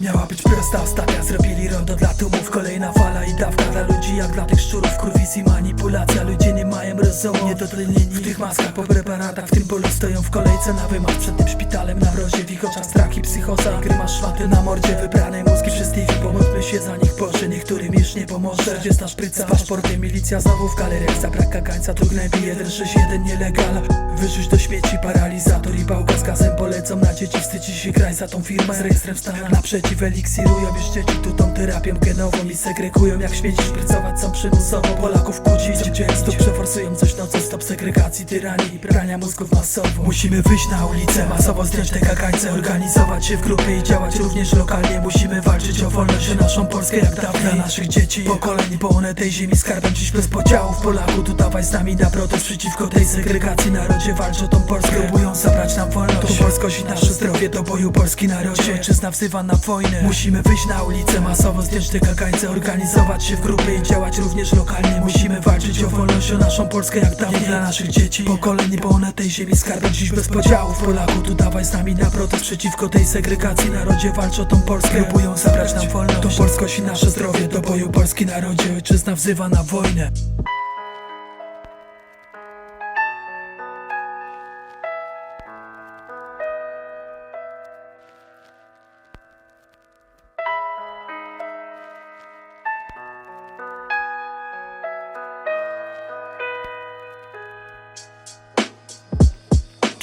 Miała być prosta ostatnia, zrobili rondo dla tłumów. Kolejna fala i dawka dla ludzi jak dla tych szczurów. Kurwizji manipulacja, ludzie nie mają rozumu Niedotlenieni w tych maskach po preparatach. W tym polu stoją w kolejce na wymaz Przed tym szpitalem na mrozie w ich oczach strach i psychoza. I grymasz szmaty na mordzie, wybrane mózgi wszystkich. Pomódlmy się za nich Boże, niektórym już nie pomoże. 40 szpryca, z paszportem, milicja znowu w galerii Za brak kagańca tu gnębi 161 nielegal. Wyrzuć do śmieci paralizator i pałka z gazem Polecą na dzieci, wstydzi się graj za tą firmę. Z rejestrem stanu naprzeciw eliksirują już dzieci. Tu tą terapią genową I segregują. Jak śmieci szprycować są przymusowo. Polaków kłócić, gdzie stop przeforsują coś nocą Stop segregacji, tyranii prania mózgów masowo. Musimy wyjść na ulicę, masowo zdjąć te kagańce Organizować się w grupy i działać również lokalnie. Musimy walczyć o wolność, o naszą Polskę jak dawniej Dla naszych dzieci, pokoleń połone tej ziemi Skarbem dziś bez podziałów. Polaku Tu dawaj z nami na protest przeciwko tej segregacji. Narodzie walcz o tą Polskę, próbują zabrać nam wolność. To polskość i nasze zdrowie do boju Polski narodzie Ojczyzna wzywa na wojnę. Musimy wyjść na ulicę, masowo zdjąć te kagańce Organizować się w grupy i działać również lokalnie. Musimy walczyć o wolność, o naszą Polskę jak dawniej Dla naszych dzieci, pokoleń połone tej ziemi Skarbem dziś bez podziałów. Polaku Tu dawaj z nami na protest przeciwko tej segregacji. Narodzie walcz o tą Polskę, próbują zabrać nam wolność. To polskość i nasze zdrowie. Do boju Polski narodzie Ojczyzna wzywa na wojnę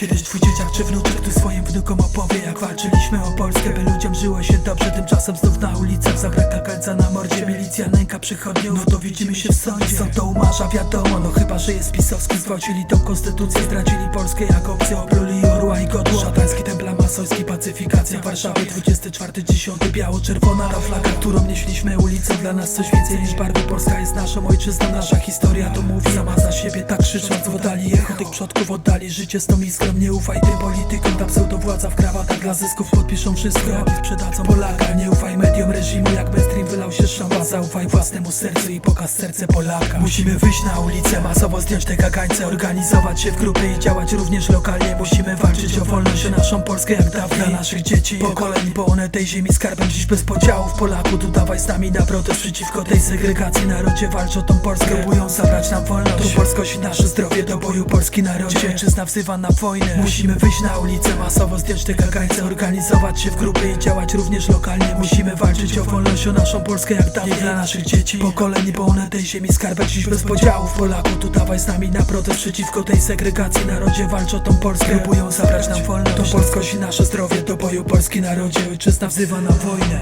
Kiedyś twój dzieciak czy wnuczek tu swoim wnukom opowie Jak walczyliśmy o Polskę, by ludziom żyło się dobrze. Tymczasem znów na ulicach zabraka końca na mordzie. Milicja nęka przychodniów, no to widzimy się w sądzie. Sąd to umarza, wiadomo, no chyba, że jest pisowski. Zgwałcili tą konstytucję, zdradzili Polskę jak opcję Opluli orła i godło. Szatański templa masoński, pacyfikacja Warszawy. 24-10, biało-czerwona Ta flaga, którą nieśliśmy ulicą Dla nas coś więcej niż barwy. Polska jest naszą ojczyzną Nasza historia to mówi. Sama za siebie Tak krzycząc w oddali echo tych przodków Oddali życie z tą iskrą. Nie ufaj tym politykom Ta pseudowładza w krawatach. Dla zysków Podpiszą wszystko, aby sprzedadzą Polaka. Nie ufaj mediom reżimu Jak mainstream wylał się szamba. Zaufaj własnemu sercu i pokaż serce Polaka. Musimy wyjść na ulicę Masowo zdjąć te kagańce Organizować się w grupy i działać również lokalnie. Musimy walczyć o wolność, o naszą Polskę jak dawniej Dla naszych dzieci, pokoleń połone tej ziemi Skarbem dziś bez podziałów Polaku Tu dawaj z nami na protest przeciwko tej segregacji. Narodzie walcz o tą Polskę Próbują zabrać nam wolność. To polskość i nasze zdrowie do boju Polski narodzie. Ojczyzna wzywa na wojnę. Musimy wyjść na ulicę Masowo zdjąć te kagańce Organizować się w grupy i działać również lokalnie. Musimy walczyć o wolność, o naszą Polskę jak dawniej Dla naszych dzieci, pokoleń połone tej ziemi Skarbek dziś bez podziałów Polaku Tu dawaj z nami na protest przeciwko tej segregacji. Narodzie walcz o tą Polskę. Próbują zabrać nam wolność To polskość i nasze zdrowie do boju Polski narodzie Ojczyzna wzywa na wojnę